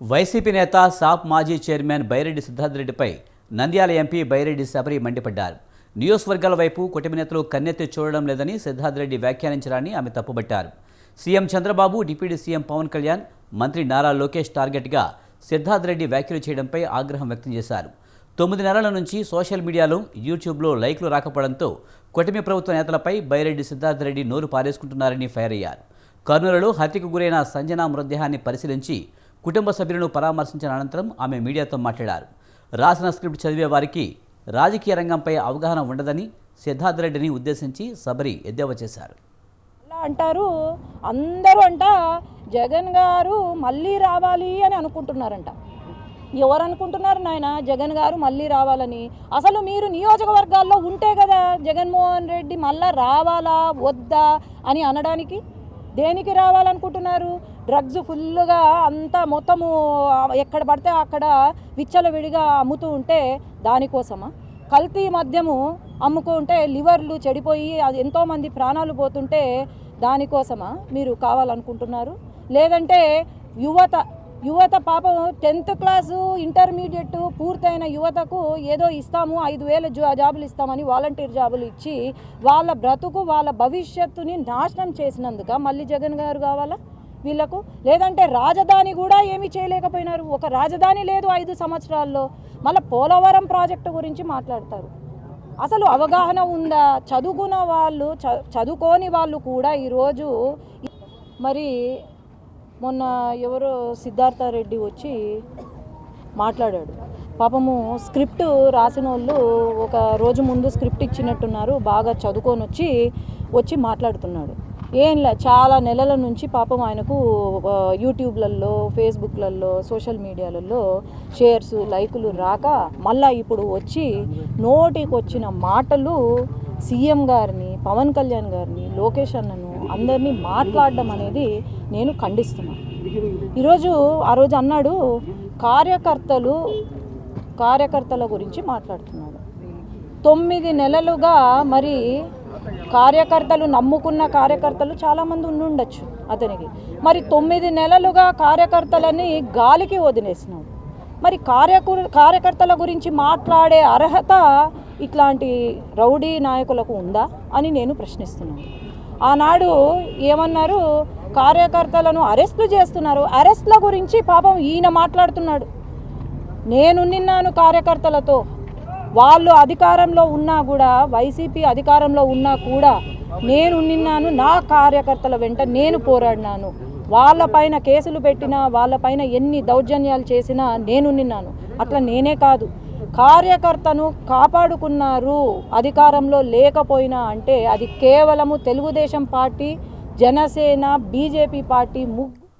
YCP నేత SAAP మాజీ chairman Byreddy సిద్ధార్థరెడ్డిపై నంద్యాల ఎంపీ బైరెడ్డి శబరి మండిపడ్డారు నియోజకవర్గాల వైపు కుటుంబ నేతలు కన్నెత్తి చూడడం లేదని సిద్ధార్థరెడ్డి వ్యాఖ్యానించారని ఆమె తప్పుబట్టారు. CM Chandrababu deputy CM Pawan Kalyan మంత్రి నారా లోకేష్ టార్గెట్గా సిద్ధార్థరెడ్డి వ్యాఖ్యలు చేయడంపై ఆగ్రహం వ్యక్తం చేశారు. తొమ్మిది నెలల నుంచి సోషల్ మీడియాలో యూట్యూబ్లో లైక్లు రాకపోవడంతో కూటమి ప్రభుత్వ నేతలపై బైరెడ్డి సిద్ధార్థరెడ్డి నోరు పారేసుకుంటున్నారని ఫైర్ అయ్యారు. కర్నూలులో హత్యకు గురైన సంజన మృతదేహాన్ని పరిశీలించి కుటుంబ సభ్యులను పరామర్శించిన అనంతరం ఆమె మీడియాతో మాట్లాడారు. రాసిన స్క్రిప్ట్ చదివే వారికి రాజకీయ రంగంపై అవగాహన ఉండదని సిద్ధార్థరెడ్డిని ఉద్దేశించి సబరి ఎద్దేవా చేశారు. అలా అంటారు అందరూ అంట జగన్ గారు మళ్ళీ రావాలి అని అనుకుంటున్నారంట. ఎవరు అనుకుంటున్నారు నాయన? జగన్ గారు మళ్ళీ రావాలని. అసలు మీరు నియోజకవర్గాల్లో ఉంటే కదా జగన్మోహన్ రెడ్డి మళ్ళా రావాలా వద్దా అని అనడానికి? దేనికి రావాలనుకుంటున్నారు? డ్రగ్స్ ఫుల్గా అంతా మొత్తము ఎక్కడ పడితే అక్కడ విచ్చలవిడిగా అమ్ముతూ ఉంటే దానికోసమా? కల్తీ మద్యము అమ్ముకుంటే లివర్లు చెడిపోయి అది ఎంతోమంది ప్రాణాలు పోతుంటే దానికోసమా మీరు కావాలనుకుంటున్నారు? లేదంటే యువత యువత పాపం టెన్త్ క్లాసు ఇంటర్మీడియట్ పూర్తయిన యువతకు ఏదో ఇస్తాము ఐదు వేల జా- జాబులు ఇస్తామని వాలంటీర్ జాబులు ఇచ్చి వాళ్ళ బ్రతుకు వాళ్ళ భవిష్యత్తుని నాశనం చేసినందుక మళ్ళీ జగన్ గారు కావాలా వీళ్ళకు? లేదంటే రాజధాని కూడా ఏమీ చేయలేకపోయినారు. ఒక రాజధాని లేదు ఐదు సంవత్సరాల్లో. మళ్ళీ పోలవరం ప్రాజెక్టు గురించి మాట్లాడతారు. అసలు అవగాహన ఉందా? చదువుకున్న వాళ్ళు చ- చదువుకోని వాళ్ళు కూడా ఈరోజు మరి మొన్న ఎవరో సిద్ధార్థ రెడ్డి వచ్చి మాట్లాడాడు. పాపము స్క్రిప్ట్ రాసిన వాళ్ళు ఒక రోజు ముందు స్క్రిప్ట్ ఇచ్చినట్టున్నారు బాగా చదువుకొని వచ్చి వచ్చి మాట్లాడుతున్నాడు. ఏంలే చాలా నెలల నుంచి పాపం ఆయనకు యూట్యూబ్లలో ఫేస్బుక్లలో సోషల్ మీడియాలలో షేర్స్ లైకులు రాక మళ్ళా ఇప్పుడు వచ్చి నోటికి వచ్చిన మాటలు సీఎం గారిని పవన్ కళ్యాణ్ గారిని లోకేష్ అన్నను అందరినీ మాట్లాడడం అనేది నేను ఖండిస్తున్నాను ఈరోజు ఆ రోజు అన్నాడు కార్యకర్తలు కార్యకర్తల గురించి మాట్లాడుతున్నాడు. తొమ్మిది నెలలుగా మరి కార్యకర్తలు నమ్ముకున్న కార్యకర్తలు చాలామంది ఉండుండొచ్చు అతనికి. మరి తొమ్మిది నెలలుగా కార్యకర్తలని గాలికి వదిలేసినాడు. మరి కార్యకు కార్యకర్తల గురించి మాట్లాడే అర్హత ఇట్లాంటి రౌడీ నాయకులకు ఉందా అని నేను ప్రశ్నిస్తున్నాను. ఆనాడు ఏమన్నారు? కార్యకర్తలను అరెస్టులు చేస్తున్నారు. అరెస్ట్ల గురించి పాపం ఈయన మాట్లాడుతున్నాడు. నేను నిన్నాను కార్యకర్తలతో. వాళ్ళు అధికారంలో ఉన్నా కూడా వైసీపీ అధికారంలో ఉన్నా కూడా నేను నిన్నాను నా కార్యకర్తల వెంట నేను పోరాడినాను. వాళ్ళపైన కేసులు పెట్టినా వాళ్ళపైన ఎన్ని దౌర్జన్యాలు చేసినా నేను నిన్నాను. అట్లా నేనే కాదు. కార్యకర్తను కాపాడుకున్నారు. అధికారంలో లేకపోయినా అంటే అది కేవలము Telugu Desam party Janasena BJP party ము